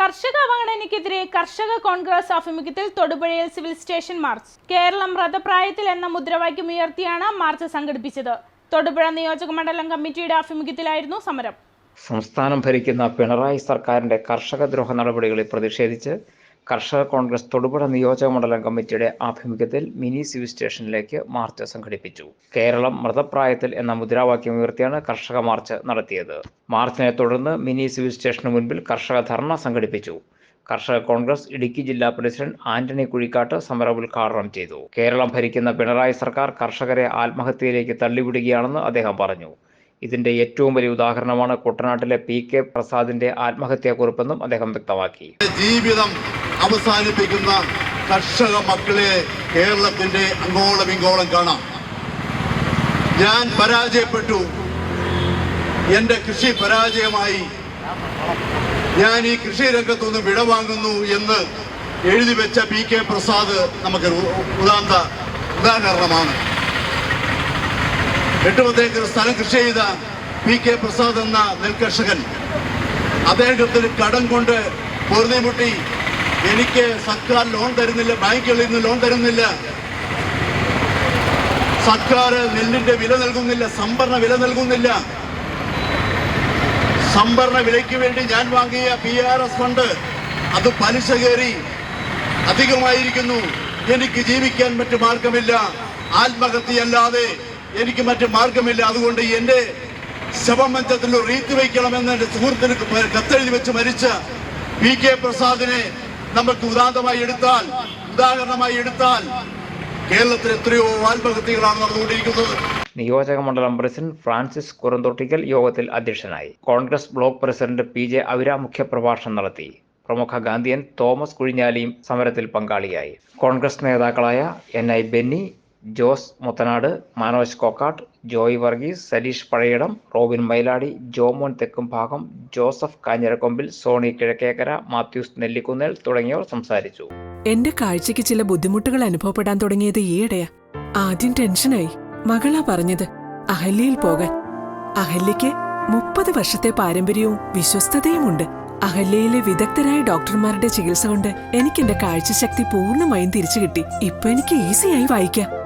കർഷക അവഗണനയ്ക്കെതിരെ കർഷക കോൺഗ്രസ് ആഭിമുഖ്യത്തിൽ തൊടുപുഴയിൽ സിവിൽ സ്റ്റേഷൻ മാർച്ച്. കേരളം വ്രതപ്രായത്തിൽ എന്ന മുദ്രാവാക്യം ഉയർത്തിയാണ് മാർച്ച് സംഘടിപ്പിച്ചത്. തൊടുപുഴ നിയോജക മണ്ഡലം കമ്മിറ്റിയുടെ ആഭിമുഖ്യത്തിലായിരുന്നു സമരം. സംസ്ഥാനം ഭരിക്കുന്ന പിണറായി സർക്കാരിന്റെ കർഷകദ്രോഹ നടപടികളിൽ പ്രതിഷേധിച്ച് കർഷക കോൺഗ്രസ് തൊടുപുഴ നിയോജക മണ്ഡലം കമ്മിറ്റിയുടെ ആഭിമുഖ്യത്തിൽ മിനി സിവിൽ സ്റ്റേഷനിലേക്ക് മാർച്ച് സംഘടിപ്പിച്ചു. കേരളം മൃതപ്രായത്തിൽ എന്ന മുദ്രാവാക്യം ഉയർത്തിയാണ് കർഷക മാർച്ച് നടത്തിയത്. മാർച്ചിനെ തുടർന്ന് മിനി സിവിൽ സ്റ്റേഷന് മുൻപിൽ കർഷക ധർണ സംഘടിപ്പിച്ചു. കർഷക കോൺഗ്രസ് ഇടുക്കി ജില്ലാ പ്രസിഡന്റ് ആന്റണി കുഴിക്കാട്ട് സമരം ഉദ്ഘാടനം ചെയ്തു. കേരളം ഭരിക്കുന്ന പിണറായി സർക്കാർ കർഷകരെ ആത്മഹത്യയിലേക്ക് തള്ളിവിടുകയാണെന്ന് അദ്ദേഹം പറഞ്ഞു. ഇതിന്റെ ഏറ്റവും വലിയ ഉദാഹരണമാണ് കുട്ടനാട്ടിലെ പി കെ പ്രസാദിന്റെ ആത്മഹത്യാക്കുറിപ്പെന്നും അദ്ദേഹം വ്യക്തമാക്കി. ജീവിതം അവസാനിപ്പിക്കുന്ന കർഷക മക്കളെ കേരളത്തിന്റെ അങ്ങോളം ഇങ്ങോളം കാണാം. ഞാൻ പരാജയപ്പെട്ടു. എന്റെ കൃഷി പരാജയമായി. ഞാൻ ഈ കൃഷി രംഗത്തുനിന്ന് വിടവാങ്ങുന്നു എന്ന് എഴുതി വെച്ച പി കെ പ്രസാദ് നമുക്ക് ഉദാന്ത ഉദാഹരണമാണ്. എട്ട് പത്ത് ഏക്കർ സ്ഥലം കൃഷി ചെയ്ത പി കെ പ്രസാദ് എന്ന നെൽകർഷകൻ. അദ്ദേഹത്തിന് കടം കൊണ്ട് പൊറുതിമുട്ടി എനിക്ക് സർക്കാർ ലോൺ തരുന്നില്ല ബാങ്കുകളിൽ നിന്ന് ലോൺ തരുന്നില്ല. സർക്കാർ നെല്ലിന്റെ വില നൽകുന്നില്ല സംഭരണ വില നൽകുന്നില്ല. സംഭരണ വിലയ്ക്ക് വേണ്ടി ഞാൻ വാങ്ങിയ പി ആർ എസ് ഫണ്ട് അത് പലിശ കയറി അധികമായിരിക്കുന്നു. എനിക്ക് ജീവിക്കാൻ മറ്റു മാർഗമില്ല. ആത്മഹത്യയല്ലാതെ എനിക്ക് മറ്റു മാർഗമില്ല. അതുകൊണ്ട് എന്റെ ശവമഞ്ചത്തിൽ റീത്ത് വയ്ക്കണമെന്ന് എന്റെ സുഹൃത്തിന് കത്തെഴുതി വെച്ച് മരിച്ച പി കെ പ്രസാദിനെ നമുക്ക് ഉദാന്തമായി എടുത്താൽ ഉദാഹരണമായി എടുത്താൽ കേരളത്തിൽ എത്രയോ ആത്മഹത്യകളാണ് നടന്നുകൊണ്ടിരിക്കുന്നത്. നിയോജക മണ്ഡലം പ്രസിഡന്റ് ഫ്രാൻസിസ് കുറുന്തൊട്ടിക്കൽ യോഗത്തിൽ അധ്യക്ഷനായി Congress block president P J Avira മുഖ്യപ്രഭാഷണം നടത്തി. പ്രമുഖ ഗാന്ധിയൻ തോമസ് കുഴിഞ്ഞാലിയും സമരത്തിൽ പങ്കാളിയായി. കോൺഗ്രസ് നേതാക്കളായ എൻ ഐ ബെന്നി ജോസ് മുത്തനാട് മനോജ് കോക്കാട്ട് ജോയ് വർഗീസ് സലീഷ് പഴയിടം റോബിൻ മൈലാടി ജോമോൻ തെക്കുംഭാഗം ജോസഫ് കാഞ്ഞിരക്കൊമ്പിൽ സോണി കിഴക്കേക്കര മാത്യൂസ് നെല്ലിക്കുന്നേൽ തുടങ്ങിയവർ സംസാരിച്ചു. എന്റെ കാഴ്ചയ്ക്ക് ചില ബുദ്ധിമുട്ടുകൾ അനുഭവപ്പെടാൻ തുടങ്ങിയത് ഈയിടെയാ. ആദ്യം ടെൻഷനായി. മകളാ പറഞ്ഞത് അഹല്യയിൽ പോകാൻ. അഹല്യയ്ക്ക് മുപ്പത് വർഷത്തെ പാരമ്പര്യവും വിശ്വസ്തതയുമുണ്ട്. അഹല്യയിലെ വിദഗ്ധരായ ഡോക്ടർമാരുടെ ചികിത്സ കൊണ്ട് എനിക്ക് എന്റെ കാഴ്ചശക്തി പൂർണമായും തിരിച്ചു കിട്ടി ഇപ്പൊ എനിക്ക് ഈസിയായി വായിക്കാം.